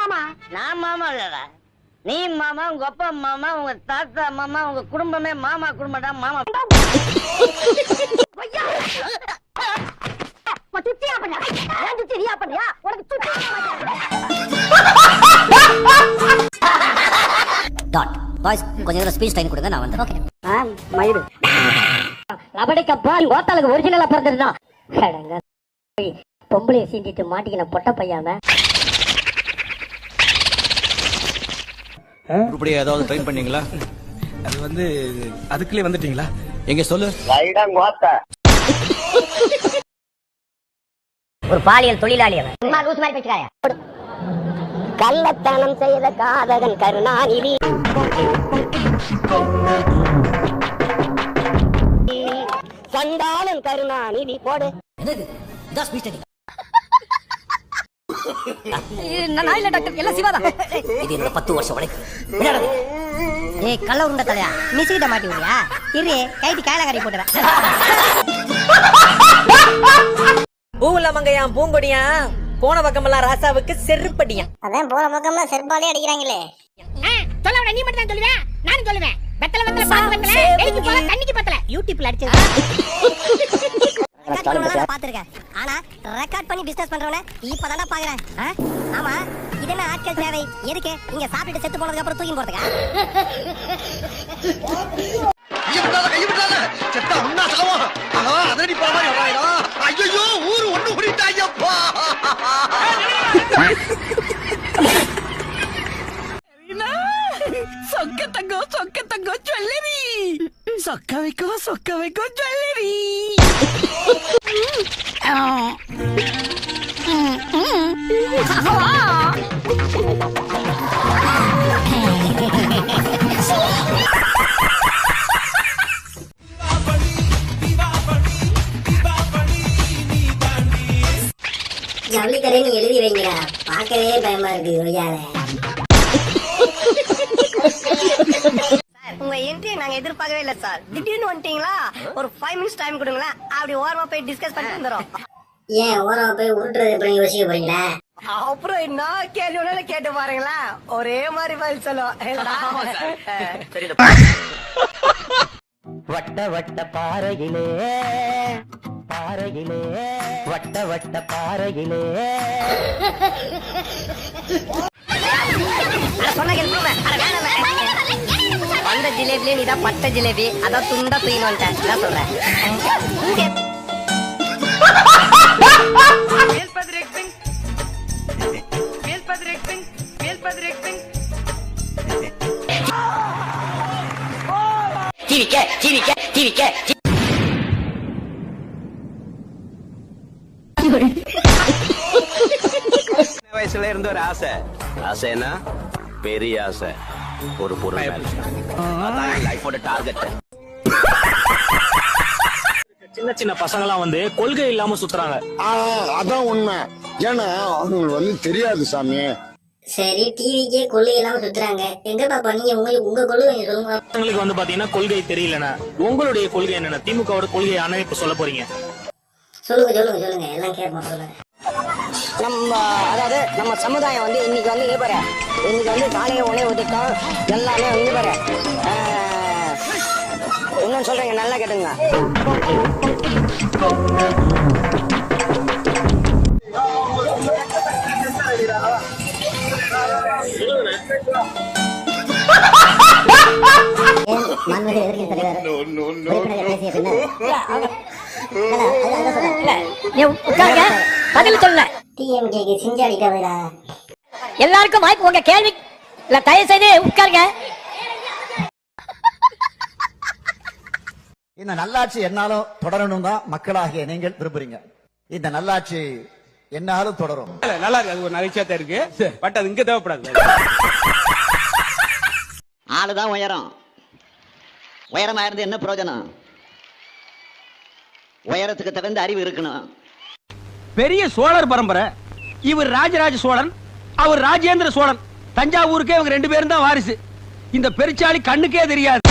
மாமா? நான் மாமா இல்லடா. நீ மாமா உங்க அப்பா மாமா உங்க தாத்தா மாமா உங்க குடும்பமே மாமா குடும்பம்டா மாமா. கொய்யா உன் சுத்தியா பண்ணியா? உனக்கு டாட் பாய்ஸ் கொஞ்சம் நேரம் ஸ்பீச் டைம் கொடுங்க நான் வந்து ஓகே மயிறு கோத்தாளுக்கு ஒரிஜினலா அடங்க. பொம்பளைய சீண்டிட்டு மாட்டிக்கின பொட்ட பையாம உருப்படியா ஏதாவது ட்ரெயின் பண்ணீங்களா? அது வந்து அதுக்குள்ளே வந்துட்டீங்களா? எங்க சொல்லு? ஒரு பாலியல் தொழிலாளி அவன். சும்மா லூஸ் மாதிரி பேசுறாயா கள்ளத்தனம் செய்த காதகன் கருணாநிதி. சண்டாளன் கருணாநிதி போடு. நான் இல்ல டாக்டர் எல்லாம் சிவாதான். இது என்னோட பத்து வருஷம் விளையாடாது. ஏய் கள்ள உருண்ட தலையா? மிஸ்கிட்ட மாட்டி விடுறியா? இரு கைட்டி காயலகாரி போட்டுறேன் பூவுல மங்கையான் பூங்கொடியா போன பக்கமெல்லாம் ராசாவுக்கு செருப்படியான் அதான் போற பக்கம்லாம் செருப்பாலே அடிக்கிறாங்களே. சொல்ல விட நீ மட்டும் தான் சொல்லுவேன் நானும் சொல்லுவேன். வெத்தல வெத்தல பாக்கு வெத்தல எலிக்கு போல தண்ணிக்கு பத்தல. யூடியூப்ல அடிச்சது. பாத்திருக்கேன் ஆனா ரெக்கார்ட் பண்ணி பிசினஸ் பண்றவன இப்பதான்டா பாக்குறேன்? ஆமா. இது என்ன ஆட்கள் தேவை? எதுக்கு? நீங்க சாப்பிட்டு செத்து போனதுக்கு அப்புறம் தூக்கி போறதுக்கா செத்தா உண்ணா சாவா அதடி போற மாதிரி வராயடா ஐயோ ஊரு ஒண்ணு ஓடிட்டாயப்பா சொக்க தங்கம் சொக்க தங்கம் ஜுவல்லரி. சொக்க வைக்கும் சொக்க வைக்கும் ஜுவல்லரி. ஜவுளி எழுதி வைங்கடா. பார்க்கவே பயமா இருக்கு ஒய்யால உங்க என்ட்ரி நாங்க எதிர்பார்க்கவே இல்ல சார் திடீர்னு வந்துட்டீங்களா? ஒரு ஃபைவ் மினிட்ஸ் டைம் கொடுங்களேன். அப்படி ஓரமா போய் டிஸ்கஸ் பண்ணிட்டு வந்துடும் ஏன் ஓரமா போய் உருட்டுறது எப்படி யோசிக்க போறீங்களா? அப்புறம் என்ன கேள்வி வேணாலும் கேட்டு பாருங்களேன். ஒரே மாதிரி பதில் சொல்லும் வட்ட வட்ட பாறையிலே பாறையிலே வட்ட வட்ட பாறையிலே. சொன்னா வந்த ஜிலேபிலே நீ தான் பட்ட ஜிலேபி. அதான் துண்டா என்ன சொல்றேன். வயசுல இருந்து ஒரு ஆசை. ஆசை என்ன பெரிய ஆசை. ஒரு பொருள் அதான் லைஃபோட டார்கெட் சின்ன சின்ன பசங்கலாம் வந்து கொள்கை இல்லாம சுத்துறாங்க. அதான் உண்மை. ஏன்னா அவங்களுக்கு வந்து தெரியாது சாமி. சரி டிவிக்கே கொள்ளை இல்லாம சுத்துறாங்க. எங்க பாப்பா? நீங்க உங்களுக்கு உங்க கொள்கை சொல்லுங்க. பசங்களுக்கு வந்து பாத்தீங்கன்னா கொள்கை தெரியலனா உங்களுடைய கொள்கை என்னன்னா திமுகவோட கொள்கை ஆனா இப்ப சொல்ல போறீங்க. சொல்லுங்க சொல்லுங்க சொல்லுங்க. எல்லாம் கேட்போம் சொல்லுங்க. நம்ம அதாவது நம்ம சமுதாயம் வந்து இன்னைக்கு வந்து இங்க பாரு. இன்னைக்கு வந்து காலையை உணவு ஒதுக்கம் எல்லாமே இங்க பாரு. ஆஹ், இன்னொன்னு சொல்றேங்க நல்லா கேட்டுங்க. மாண்புமிகு எதிர்க்கட்சி தலைவர். உறுப்பினர் பேசிய பின்னர். உட்காருங்க. பதில் சொல்ல. டிஎம்கேக்கு சிஞ்சு அடிக்காதடா எல்லாருக்கும் வாய்ப்பு உங்க கேள்வி இல்ல தயவு செய்து உட்காருங்க. இந்த நல்லாட்சி என்னாலும் தொடரணும் தான் மக்களாகிய நீங்கள் விரும்புறீங்க. இந்த நல்லாட்சி என்னாலும் தொடரும். நல்லா இருக்கு அது ஒரு நகைச்சுவா தான் இருக்கு. பட் அது இங்க தேவைப்படாது. ஆளுதான் உயரம். உயரமா இருந்து என்ன பிரயோஜனம்? உயரத்துக்கு தகுந்த அறிவு இருக்கணும். பெரிய சோழர் பரம்பரை. இவர் ராஜராஜ சோழன் அவர் ராஜேந்திர சோழன். தஞ்சாவூருக்கே இவங்க ரெண்டு பேரும் தான் வாரிசு. இந்த பெருச்சாளி கண்ணுக்கே தெரியாது.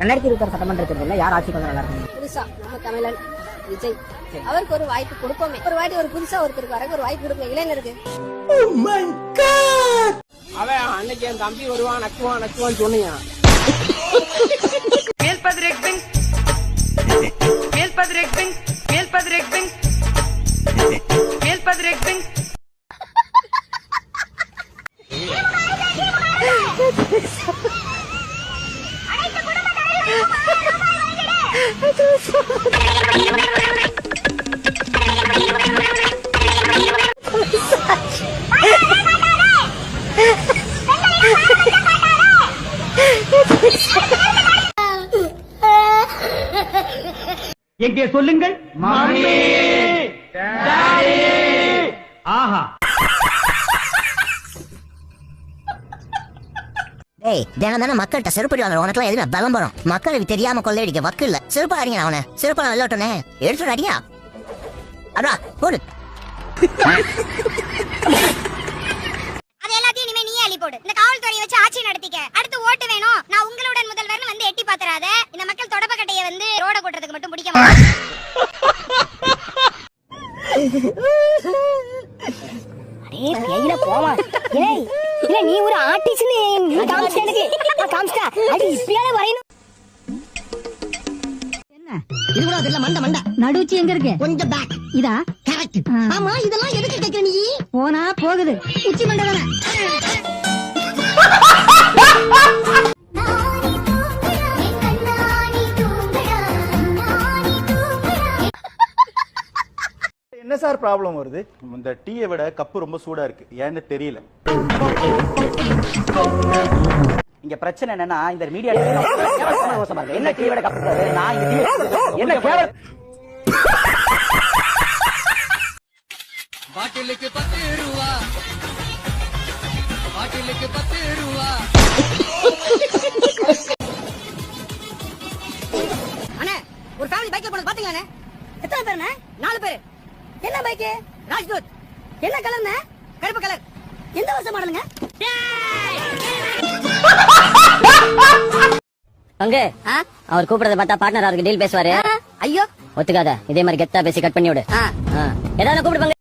ரெண்டாயிரத்தி இருபத்தி ஆறு யார் ஆட்சிக்கு வந்து நல்லா இருக்கும்? விஜய். அவருக்கு ஒரு வாய்ப்பு கொடுப்போமே. ஒரு வாட்டி ஒரு புதுசா ஒருத்தருக்கு வரக்கு ஒரு வாய்ப்பு கொடுப்போம் இளைஞருக்கு அவன் அன்னைக்கு என் தம்பி வருவான் நக்குவான் நக்குவான்னு சொன்னீங்க எங்கே சொல்லுங்கள்? ஆஹா. ஏய் தினம் தானே மக்கள்கிட்ட செருப்படி வாங்குற உனக்குலாம் எதுவுமே பலம் மக்களுக்கு தெரியாம கொள்ளையடிக்க வக்கு இல்ல. செருப்பா அடிங்க அவனை. செருப்பா வெள்ளோட்டனே எடுத்துட்டு அடியா. அடா போடு. அது எல்லாத்தையும் இனிமே நீயே அள்ளி போடு. இந்த காவல்துறையை வச்சு ஆட்சி நடத்திக்க. அடுத்து ஓட்டு வேணும். நான் உங்களுடன் முதல்வர்னு வந்து எட்டி பாத்துறாத. இந்த மக்கள் தொடப்பக்கட்டையை வந்து ரோட கூட்டுறதுக்கு மட்டும் பிடிக்க மாட்டேன் கையில போமா ஏய் இல்ல நீ ஒரு ஆர்டிஸ்ட்னு நீ காமிச்ச எனக்கு. காமிச்சா அது இப்பயாவது வரையணும். இது கூட தெரியல மண்ட மண்ட. நடுச்சி எங்க இருக்கு? கொஞ்சம் பேக் இதா? கரெக்ட் ஆமா இதெல்லாம் எதுக்கு கேக்குற நீ? போனா போகுது. உச்சி மண்ட தானே? என்ன சார் ப்ராப்ளம் வருது? இந்த டீயை விட கப்பு ரொம்ப சூடா இருக்கு. ஏன்னு தெரியல. இங்க பிரச்சனை என்னன்னா இந்த மீடியா என்ன டிவியோட விட நான் என்ன கேவல பாட்டிலுக்கு பத்து ரூபா. பாட்டிலுக்கு பத்து ரூபா. அங்க. அவர் கூப்பிடறத பார்த்தா பார்ட்னர் அவருக்கு டீல் பேசுவாரு. ஐயோ. ஒத்துக்காத இதே மாதிரி கெத்தா பேசி கட் பண்ணி விடு. ஏதாவது கூப்பிடுவாங்க